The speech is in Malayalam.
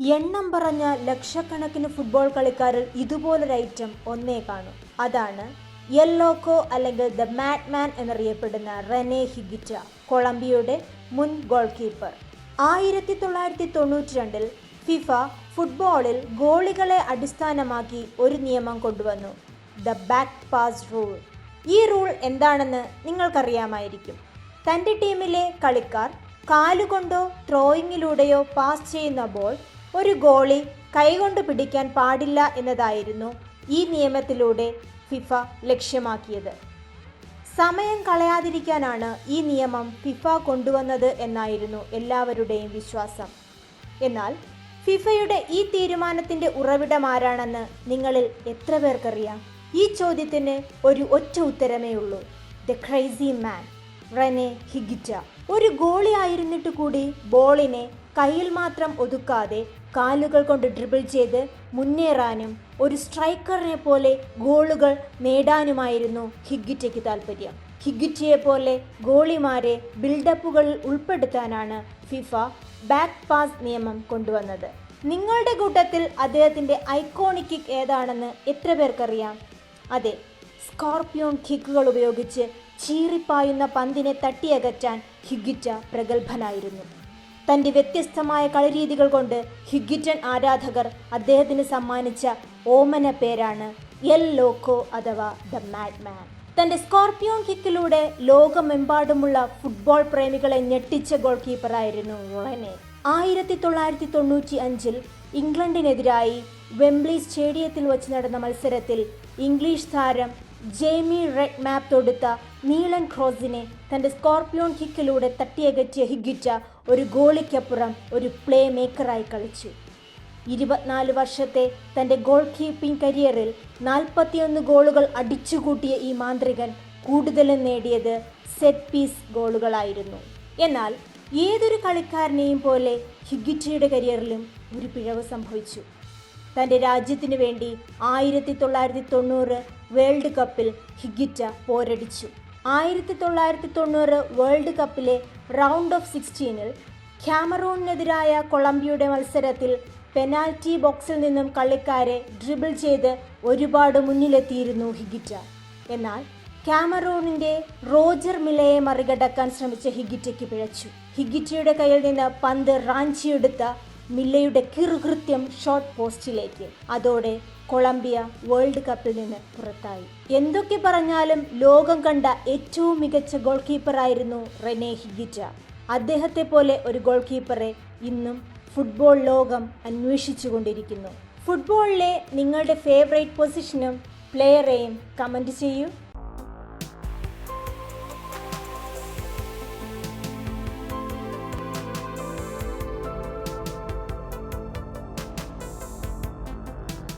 എണ്ണം പറഞ്ഞ ലക്ഷക്കണക്കിന് ഫുട്ബോൾ കളിക്കാരിൽ ഇതുപോലൊരു ഐറ്റം ഒന്നേ കാണൂ. അതാണ് യെല്ലോക്കോ അല്ലെങ്കിൽ ദ മാറ്റ്മാൻ മാൻ എന്നറിയപ്പെടുന്ന റെനെ ഹിഗിറ്റ കൊളംബിയയുടെ മുൻ ഗോൾ കീപ്പർ ആയിരത്തി തൊള്ളായിരത്തി തൊണ്ണൂറ്റി രണ്ടിൽ ഫിഫ ഫുട്ബോളിൽ ഗോളികളെ അടിസ്ഥാനമാക്കി ഒരു നിയമം കൊണ്ടുവന്നു. ദ ബാക്ക് പാസ് റൂൾ ഈ റൂൾ എന്താണെന്ന് നിങ്ങൾക്കറിയാമായിരിക്കും. തന്റെ ടീമിലെ കളിക്കാർ കാലുകൊണ്ടോ ത്രോയിങ്ങിലൂടെയോ പാസ് ചെയ്യുന്ന ബോൾ ഒരു ഗോളി കൈകൊണ്ട് പിടിക്കാൻ പാടില്ല എന്നതായിരുന്നു ഈ നിയമത്തിലൂടെ ഫിഫ ലക്ഷ്യമാക്കിയത്. സമയം കളയാതിരിക്കാനാണ് ഈ നിയമം ഫിഫ കൊണ്ടുവന്നത് എന്നായിരുന്നു എല്ലാവരുടെയും വിശ്വാസം. എന്നാൽ ഫിഫയുടെ ഈ തീരുമാനത്തിന്റെ ഉറവിടം ആരാണെന്ന് നിങ്ങളിൽ എത്ര പേർക്കറിയാം? ഈ ചോദ്യത്തിന് ഒരു ഒറ്റ ഉത്തരമേ ഉള്ളൂ. The crazy man Rene Higuita ഒരു ഗോളി ആയിരുന്നിട്ട് കൂടി ബോളിനെ കയ്യിൽ മാത്രം ഒതുക്കാതെ കാലുകൾ കൊണ്ട് ഡ്രിബിൾ ചെയ്ത് മുന്നേറാനും ഒരു സ്ട്രൈക്കറിനെ പോലെ ഗോളുകൾ നേടാനുമായിരുന്നു ഹിഗ്ഗിറ്റയ്ക്ക് താല്പര്യം ഹിഗ്ഗിറ്റയെ പോലെ ഗോളിമാരെ ബിൽഡപ്പുകളിൽ ഉൾപ്പെടുത്താനാണ് ഫിഫ ബാക്ക് പാസ് നിയമം കൊണ്ടുവന്നത്. നിങ്ങളുടെ കൂട്ടത്തിൽ അദ്ദേഹത്തിന്റെ ഐക്കോണിക് കിക്ക് ഏതാണെന്ന് എത്ര പേർക്കറിയാം? അതെ സ്കോർപ്പിയോൺ കിക്കുകൾ ഉപയോഗിച്ച് ചീറിപ്പായുന്ന പന്തിനെ തട്ടിയകറ്റാൻ ഹിഗ്ഗിറ്റ പ്രഗത്ഭനായിരുന്നു. തന്റെ വ്യത്യസ്തമായ കളിരീതികൾ കൊണ്ട് ഹിഗിറ്റൻ ആരാധകർ അദ്ദേഹത്തിന് സമ്മാനിച്ച ഓമന പേരാണ് എൽ ലോക്കോ അഥവാ ദ മാഡ് മാൻ തന്റെ സ്കോർപ്പിയോൺ കിക്കിലൂടെ ലോകമെമ്പാടുമുള്ള ഫുട്ബോൾ പ്രേമികളെ ഞെട്ടിച്ച ഗോൾ കീപ്പറായിരുന്നു റോണെ ആയിരത്തി തൊള്ളായിരത്തി തൊണ്ണൂറ്റി അഞ്ചിൽ ഇംഗ്ലണ്ടിനെതിരായി വെംബ്ലി സ്റ്റേഡിയത്തിൽ വച്ച് നടന്ന മത്സരത്തിൽ ഇംഗ്ലീഷ് താരം ജെയ്മി റെഡ് മാപ്പ് തൊടുത്ത നീളൻ ക്രോസിനെ തന്റെ സ്കോർപ്പിയോൺ കിക്കിലൂടെ തട്ടിയകറ്റിയ ഹിഗിറ്റ ഒരു ഗോളിക്കപ്പുറം ഒരു പ്ലേ മേക്കറായി കളിച്ചു. ഇരുപത്തിനാല് വർഷത്തെ തന്റെ ഗോൾ കീപ്പിംഗ് കരിയറിൽ നാൽപ്പത്തിയൊന്ന് ഗോളുകൾ അടിച്ചുകൂട്ടിയ ഈ മാന്ത്രികൻ കൂടുതലും നേടിയത് സെറ്റ് പീസ് ഗോളുകളായിരുന്നു. എന്നാൽ ഏതൊരു കളിക്കാരനെയും പോലെ ഹിഗിറ്റയുടെ കരിയറിലും ഒരു പിഴവ് സംഭവിച്ചു. തന്റെ രാജ്യത്തിന് വേണ്ടി ആയിരത്തി തൊള്ളായിരത്തി തൊണ്ണൂറ് വേൾഡ് കപ്പിൽ ഹിഗിറ്റ പോരടിച്ചു. ആയിരത്തി തൊള്ളായിരത്തി തൊണ്ണൂറ് വേൾഡ് കപ്പിലെ റൗണ്ട് ഓഫ് സിക്സ്റ്റീനിൽ ക്യാമറൂണിനെതിരായ കൊളംബിയയുടെ മത്സരത്തിൽ പെനാൽറ്റി ബോക്സിൽ നിന്നും കളിക്കാരെ ഡ്രിബിൾ ചെയ്ത് ഒരുപാട് മുന്നിലെത്തിയിരുന്നു ഹിഗിറ്റ. എന്നാൽ ക്യാമറൂണിന്റെ റോജർ മിലയെ മറികടക്കാൻ ശ്രമിച്ച ഹിഗിറ്റയ്ക്ക് പിഴച്ചു. ഹിഗിറ്റയുടെ കയ്യിൽ നിന്ന് പന്ത് റാഞ്ചിയെടുത്ത മില്ലയുടെ കിറുകൃത്യം ഷോർട്ട് പോസ്റ്റിലേക്ക്. അതോടെ കൊളംബിയ വേൾഡ് കപ്പിൽ നിന്ന് പുറത്തായി. എന്തൊക്കെ പറഞ്ഞാലും ലോകം കണ്ട ഏറ്റവും മികച്ച ഗോൾ കീപ്പറായിരുന്നു റെനെ ഹിഗിറ്റ. അദ്ദേഹത്തെ പോലെ ഒരു ഗോൾ കീപ്പറെ ഇന്നും ഫുട്ബോൾ ലോകം അന്വേഷിച്ചു കൊണ്ടിരിക്കുന്നു ഫുട്ബോളിലെ നിങ്ങളുടെ ഫേവറേറ്റ് പൊസിഷനും പ്ലെയറെയും കമന്റ് ചെയ്യൂ.